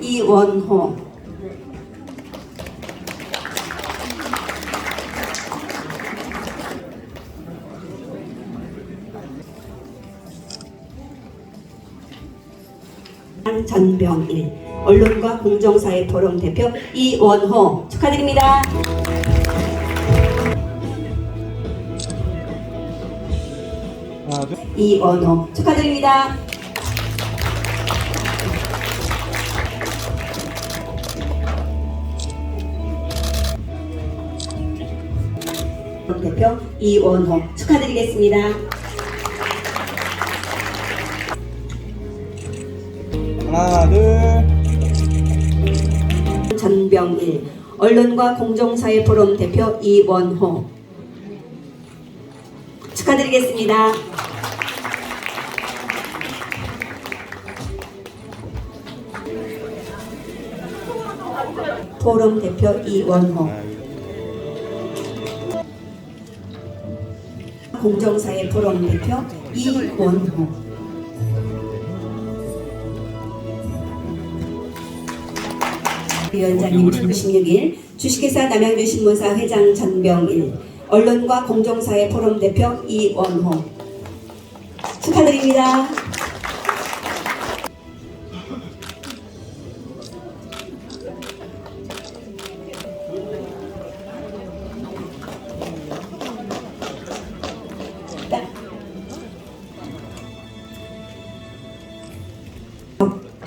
이원호 전병일 언론과 공정사회 포럼 대표 이원호 축하드립니다. 이원호 축하드립니다. 대표 이원호 축하드리겠습니다. 하나, 둘. 전병일 언론과 공정사회 포럼 대표 이원호 축하드리겠습니다. 포럼 대표 이원호 공정사회 포럼 대표 이원호. 위원장님 96일 주식회사 남양주 신문사 회장 전병일 언론과 공정사회 포럼 대표 이원호. 축하드립니다.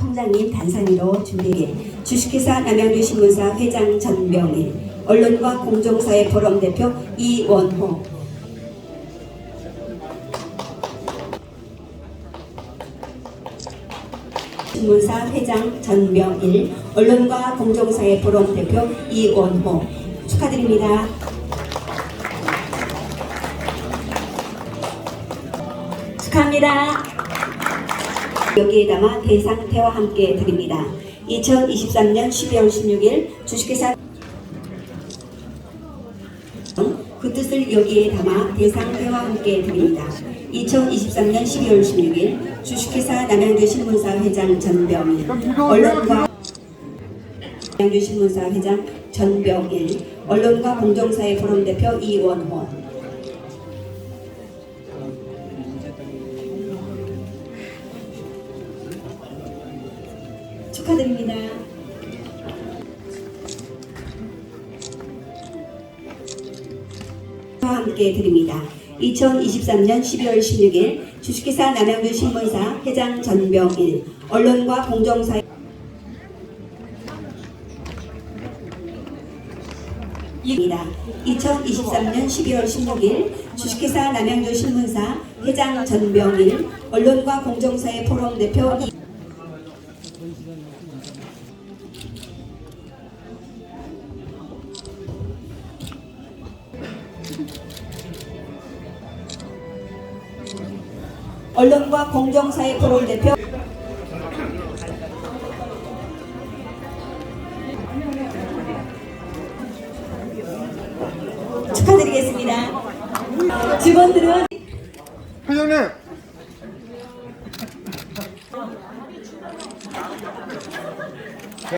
통장님 단상위로 준비해 주식회사 남양주 신문사 회장 전병일 언론과 공정사회 포럼 대표 이원호 신문사 회장 전병일 언론과 공정사회 포럼 대표 이원호 축하드립니다. 축하합니다. 여기에 담아 대상태와 함께 드립니다. 2023년 12월 16일 주식회사 그 뜻을 여기에 담아 대상태와 함께 드립니다. 2023년 12월 16일 주식회사 남양주 신문사 회장 전병일 언론과 남양주 신문사 회장 전병일 언론과 공정사회 포럼 대표 이원호 축하드립니다. 와 함께 드립니다. 2023년 12월 16일 주식회사 남양주 신문사 회장 전병일 언론과 공정사회 입니다. 2023년 12월 16일 주식회사 남양주 신문사 회장 전병일 언론과 공정사회 포럼 대표 이- 언론과 공정사회 포럼 대표 축하드리겠습니다. 직원들은 회장님, Thank you.